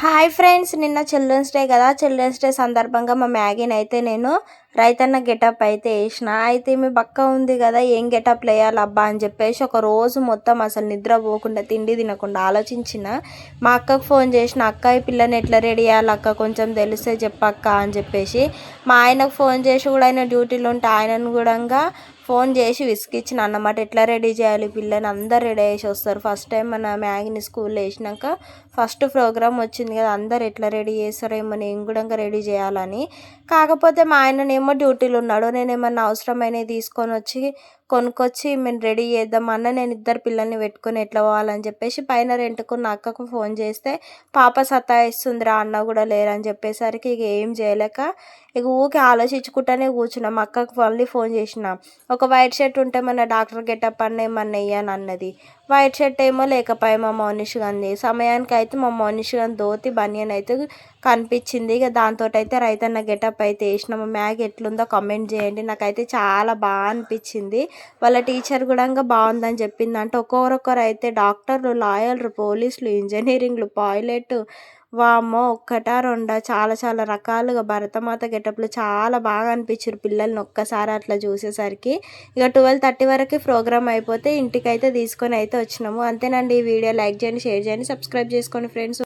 Hi friends నిన్న children's day కదా. Children's day సందర్భంగా మా మ్యాగీని అయితే నేను రైతన్న గెటప్ అయితే వేసిన అయితే మీ బక్క ఉంది కదా ఏం గెటప్ వేయాలి అబ్బా అని చెప్పేసి ఒక రోజు మొత్తం అసలు నిద్ర పోకుండా తిండి తినకుండా ఆలోచించిన మా అక్కకు ఫోన్ చేసిన అక్క ఈ పిల్లని ఎట్లా రెడీ చేయాలి అక్క? కొంచెం తెలిస్తే చెప్పక్క అని చెప్పేసి మా ఆయనకు ఫోన్ చేసి కూడా ఆయన డ్యూటీలో ఉంటే ఆయనను కూడా ఫోన్ చేసి విసిగిచ్చిన అన్నమాట ఎట్లా రెడీ చేయాలి? పిల్లని అందరు రెడీ చేసి వస్తారు. ఫస్ట్ టైం మన మ్యాగీని స్కూల్లో వేసినాక ఫస్ట్ ప్రోగ్రామ్ వచ్చింది కదా అందరు ఎట్లా రెడీ చేస్తారేమో నేను కూడా రెడీ చేయాలని. కాకపోతే మా ఆయననేమో డ్యూటీలో ఉన్నాడు. నేను ఏమన్నా అవసరమైనవి తీసుకొని వచ్చి కొనుక్కొచ్చి మేము రెడీ చేద్దాం అన్న నేను ఇద్దరు పిల్లల్ని పెట్టుకొని ఎట్లా పోవాలని చెప్పేసి పైన రెంట్కున్న అక్కకు ఫోన్ చేస్తే పాప సతాయిస్తుందిరా అన్న కూడా లేరని చెప్పేసరికి ఇక ఏం చేయలేక ఇక ఊకే ఆలోచించుకుంటానే కూర్చున్నాం. అక్కకు మళ్ళీ ఫోన్ చేసిన. ఒక వైట్ షర్ట్ ఉంటే మన డాక్టర్ గెటప్ అన్న ఏమన్నా వేయని అన్నది వైట్ షర్ట్ ఏమో లేకపోయా మా మౌనిష్ గాంధీ సమయానికి అయితే మా మౌనిష్ గాంధీ ధోతి బనియన్ అయితే కనిపించింది. ఇక దాంతో అయితే రైతన్న గెటప్ అయితే వేసిన మా మ్యాగ్ ఎట్లుందో కమెంట్ చేయండి. నాకైతే చాలా బాగా అనిపించింది. వాళ్ళ టీచర్ కూడా బాగుందని చెప్పింది అంటే ఒక్కొక్కరు అయితే డాక్టర్లు లాయర్లు పోలీసులు ఇంజనీరింగ్లు పైలట్ వామ్మో ఒక్కటా రెండా చాలా చాలా రకాలుగా భరతమాత గెటప్లు చాలా బాగా అనిపించారు పిల్లల్ని ఒక్కసారి అట్లా చూసేసరికి. ఇక ట్వెల్వ్ థర్టీ వరకు ప్రోగ్రామ్ అయిపోతే ఇంటికైతే తీసుకొని అయితే వచ్చినాము. అంతేనండి ఈ వీడియో. లైక్ చేయండి షేర్ చేయండి సబ్స్క్రైబ్ చేసుకోండి ఫ్రెండ్స్.